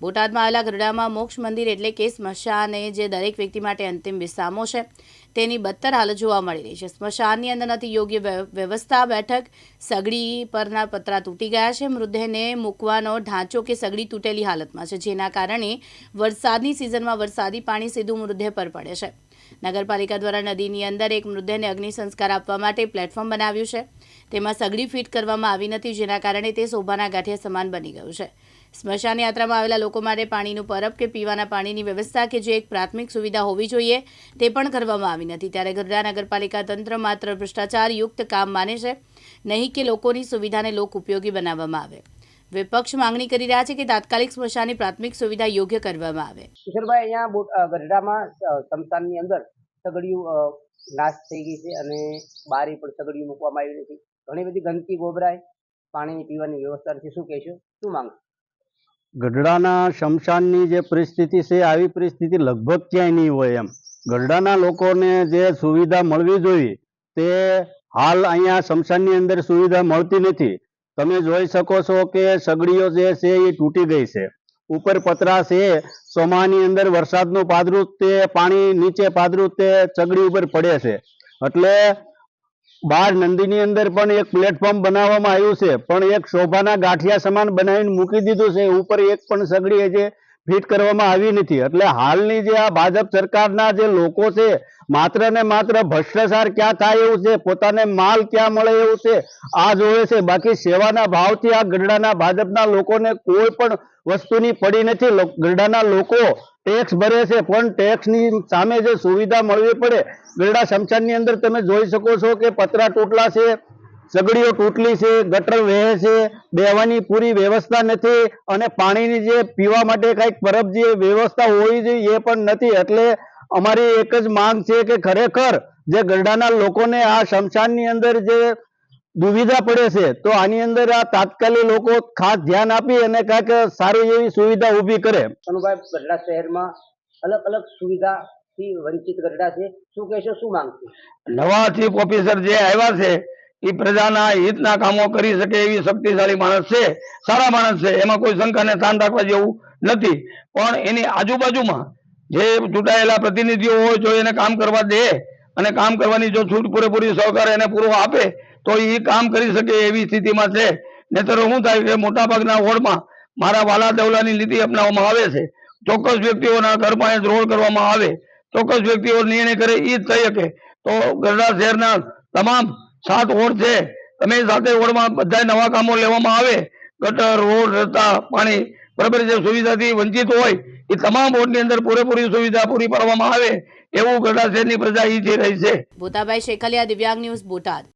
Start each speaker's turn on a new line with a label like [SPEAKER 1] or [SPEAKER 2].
[SPEAKER 1] બોટાદમાં આવેલા ગરડામાં મોક્ષ મંદિર એટલે કે સ્મશાને જે દરેક વ્યક્તિ માટે અંતિમ વિસામો છે, તેની બદતર હાલત જોવા મળી રહી છે. સ્મશાનની અંદર નથી યોગ્ય વ્યવસ્થા બેઠક સગડી પરના પતરા તૂટી ગયા છે. મૃતદેહને મૂકવાનો ઢાંચો કે સગડી તૂટેલી હાલતમાં છે, જેના કારણે વરસાદની સિઝનમાં વરસાદી પાણી સીધું મૃતદેહ પર પડે છે. નગરપાલિકા દ્વારા નદીની અંદર એક મૃતદેહને અગ્નિ સંસ્કાર આપવા માટે પ્લેટફોર્મ બનાવ્યું છે. તેમાં સગડી ફિટ કરવામાં આવી નથી, જેના કારણે તે શોભાના ગાંઠિયા સમાન બની ગયું છે. સ્મશાન યાત્રામાં આવેલા લોકો માટે પાણીનું પરબ કે પીવાના પાણીની વ્યવસ્થા કે જે એક પ્રાથમિક સુવિધા હોવી જોઈએ તે પણ કરવામાં આવી નથી. ત્યારે ગરડા નગરપાલિકા તંત્ર માત્ર ભ્રષ્ટાચાર યુક્ત કામ માને છે, નહીં કે લોકોની સુવિધાને લોક ઉપયોગી બનાવવામાં આવે. વિપક્ષ માંગણી કરી રહ્યા છે કે તાત્કાલિક સ્મશાનની પ્રાથમિક સુવિધા યોગ્ય કરવામાં આવે.
[SPEAKER 2] કિશોરભાઈ અહીંયા ગઢડામાં સ્મશાનની અંદર સગડિયું નાશ થઈ ગઈ છે અને બારી પણ સગડિયું મૂકવામાં આવી નથી. ઘણી બધી ગંદકી ગોબરાય, પાણીની પીવાની વ્યવસ્થા નથી. શું કહેશો? શું માંગ
[SPEAKER 3] ગઢડાના શમશાનની જે પરિસ્થિતિ છે, આવી પરિસ્થિતિ લગભગ ક્યાંય નહીં હોય એમ. ગઢડાના લોકોને જે સુવિધા મળવી જોઈએ, તે હાલ અહીંયા શમશાનની અંદર સુવિધા મળતી નથી. તમે જોઈ શકો છો કે સગડીઓ જે છે, એ તૂટી ગઈ છે. ઉપર પતરા છે ચોમાની અંદર વરસાદનું પાદરું તે પાણી નીચે પાદરું તે સગડી ઉપર પડે છે. એટલે બહાર નંદીની અંદર પણ એક પ્લેટફોર્મ બનાવવામાં આવ્યું છે. પણ એક શોભાના ગાંઠિયા સમાન બનાવીને મૂકી દીધું છે. ઉપર એક પણ સગડી હજી ફિટ કરવામાં આવી નથી. એટલે હાલની જે આ ભાજપ સરકારના જે લોકો છે, માત્ર ને માત્ર ભ્રષ્ટાચાર ક્યાં થાય એવું છે? પોતાને માલ ક્યાં મળે એવું છે? આ જોવે છે. બાકી સેવાના ભાવથી આ ગરડાના ભાજપના લોકોને કોઈ પણ વસ્તુની પડી નથી. ગરડાના લોકો ટેક્સ ભરે છે, પણ ટેક્સની સામે જે સુવિધા મળવી પડે ગરડા શમશાનની અંદર તમે જોઈ શકો છો કે પતરા તૂટલા છે, સગડીઓ તૂટલી છે, ગટર વહે છે, બેહવાની પૂરી વ્યવસ્થા નથી અને પાણીની જે પીવા માટે કંઈક પરબ જે વ્યવસ્થા હોવી જોઈએ એ પણ નથી. એટલે અમારી એક જ માંગ છે કે ખરેખર જે ગરડાના લોકોને આ શમશાનની અંદર જે દુવિધા પડે છે તો આની અંદર આ તાત્કાલિક લોકો ખાસ ધ્યાન આપી અને કાંઈક સારી એવી સુવિધા ઊભી કરે.
[SPEAKER 2] અનુભાઈ ગઢડા શહેરમાં અલગ અલગ સુવિધાથી વંચિત ગઢડા છે. શું કહેશો શું માંગ છે
[SPEAKER 4] નવા ચીફ ઓફિસર જે આવ્યા છે એ પ્રજાના હિતના કામો કરી શકે એવી શક્તિશાળી માણસ છે સારા માણસ છે એમાં કોઈ શંકાને સ્થાન રાખવા જેવું નથી. પણ એની આજુબાજુમાં જે ચૂંટાયેલા પ્રતિનિધિઓ હોય જો એને કામ કરવા દે અને કામ કરવાની જો છૂટ પૂરેપૂરી સહકાર એને પૂરો આપે, તો એ કામ કરી શકે એવી સ્થિતિમાં છે. નહીતર શું થાય કે મોટા ભાગના વોર્ડમાં મારા વાલા દેવલાની નીતિ અપનાવવામાં આવે છે. ચોક્કસ વ્યક્તિઓના ઘર પાસે રોડ કરવામાં આવે, ચોક્કસ વ્યક્તિઓ નિર્ણય કરે એ જ થઈ શકે. તો ગરડા શહેરના તમામ સાત વોર્ડ છે. તમે સાથે વોર્ડમાં બધા નવા કામો લેવામાં આવે. ગટર, રોડ, રસ્તા, પાણી બરાબર જે સુવિધાથી વંચિત હોય, એ તમામ વોર્ડની અંદર પૂરેપૂરી સુવિધા પૂરી પાડવામાં આવે, એવું ગઢડા શહેરની પ્રજા ઈચ્છી રહી છે.
[SPEAKER 1] બોટાભાઈ શેખલિયા, દિવ્યાંગ ન્યૂઝ બોટાદ.